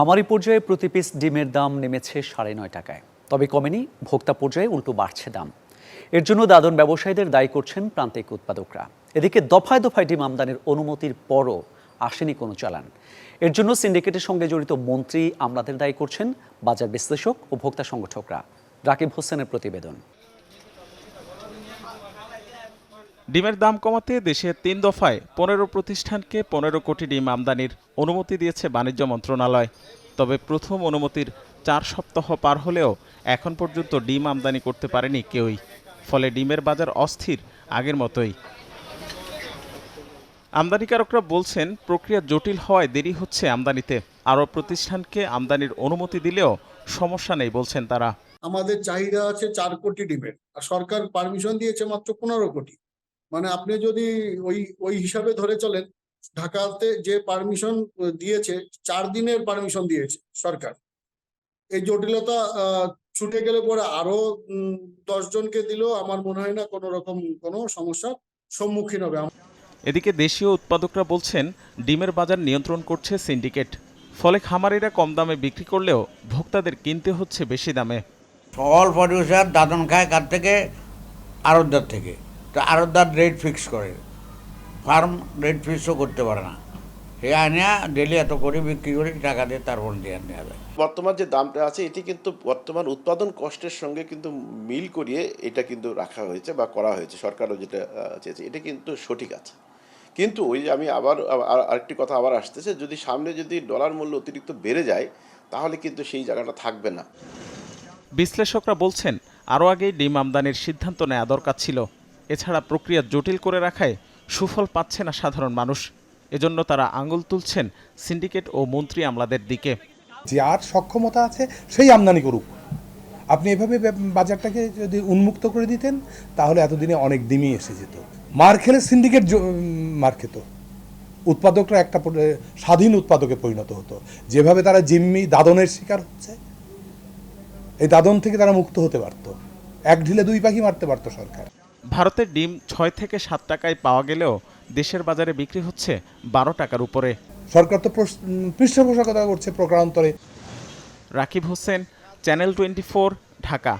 খামারি পর্যায়ে প্রতি পিস ডিমের দাম নেমেছে সাড়ে নয় টাকায়। তবে কমেনি, ভোক্তা পর্যায়ে উল্টো বাড়ছে দাম। এর জন্য দাদন ব্যবসায়ীদের দায়ী করছেন প্রান্তিক উৎপাদকরা। এদিকে দফায় দফায় ডিম আমদানির অনুমতির পরও আসেনি কোনো চালান। এর জন্য সিন্ডিকেটের সঙ্গে জড়িত মন্ত্রী আমলাদের দায়ী করছেন বাজার বিশ্লেষক ও ভোক্তা সংগঠকরা। রাকিব হোসেনের প্রতিবেদন। ডিমের দাম কমাতে দেশে তিন দফায় পনেরো প্রতিষ্ঠানকে পনেরো কোটি ডিম আমদানির অনুমতি দিয়েছে বাণিজ্য মন্ত্রণালয়। তবে প্রথম অনুমতির চার সপ্তাহ পার হলেও এখন পর্যন্ত ডিম আমদানি করতে পারেনি কেউই। ফলে ডিমের বাজার অস্থির আগের মতোই। আমদানিকারকরা বলছেন, প্রক্রিয়া জটিল হওয়ায় দেরি হচ্ছে আমদানিতে। আরও প্রতিষ্ঠানকে আমদানির অনুমতি দিলেও সমস্যা নেই বলছেন তারা। আমাদের চাহিদা আছে চার কোটি ডিমের। আর সরকার পারমিশন দিয়েছে মাত্র পনেরো কোটি। মানে আপনি যদি ওই ওই হিসাবে ধরে চলেন ঢাকাতে যে পারমিশন দিয়েছে চার দিনের পারমিশন দিয়েছে সরকার। এই জটিলতা ছুটে গেলে পরে আরও দশ জনকে দিলেও আমার মনে হয় না কোনো রকম কোনো সমস্যার সম্মুখীন হবে। এদিকে দেশীয় উৎপাদকরা বলছেন ডিমের বাজার নিয়ন্ত্রণ করছে সিন্ডিকেট। ফলে খামারিরা কম দামে বিক্রি করলেও ভোক্তাদের কিনতে হচ্ছে বেশি দামে। অল প্রডিউসার দাদন খায় কার থেকে? আড়তদার থেকে। তো আড়তদার রেট ফিক্স করে। ফার্ম রেট ফিক্সও করতে পারে না। সে আনে ডেলি এত করে বিক্রি করে টাকা দিয়ে তারপর দিয়ে নেওয়া যায় বর্তমান যে দামটা আছে এটি কিন্তু বর্তমান উৎপাদন কষ্টের সঙ্গে কিন্তু মিল করিয়ে এটা কিন্তু রাখা হয়েছে বা করা হয়েছে। সরকারও যেটা চেয়েছে এটা কিন্তু সঠিক আছে। কিন্তু ওই যে আমি আবার আবার- আরেকটি কথা আবার আসতেছে যদি সামনে যদি ডলার মূল্য অতিরিক্ত বেড়ে যায় তাহলে কিন্তু সেই জায়গাটা থাকবে না। বিশ্লেষকরা বলছেন আরও আগেই ডিম আমদানির সিদ্ধান্ত নেওয়া দরকার ছিল। এছাড়া প্রক্রিয়া জটিল করে রাখায় সুফল পাচ্ছে না সাধারণ মানুষ। এজন্য তারা আঙুল তুলছেন সিন্ডিকেট ও মন্ত্রী আমলাদের দিকে। যার সক্ষমতা আছে, সেই আমদানি করুক। আপনি এভাবে বাজারটাকে যদি উন্মুক্ত করে দিতেন, তাহলে এতদিনে অনেক দিনই এসে যেত। মার খেলে সিন্ডিকেট মার খেত। উৎপাদকরা একটা স্বাধীন উৎপাদকে পরিণত হতো। যেভাবে তারা জিম্মি দাদনের শিকার হচ্ছে, এই দাদন থেকে তারা মুক্ত হতে পারত। এক ঢিলে দুই পাখি মারতে পারতো সরকার। ভারতের ডিম ছয় থেকে সাত টাকায় পাওয়া গেলেও দেশের বাজারে বিক্রি হচ্ছে বারো টাকার উপরে। সরকার তো পৃষ্ঠপোষকতা করছে প্রকারান্তরে। Rakib Hossain channel twenty Dhaka.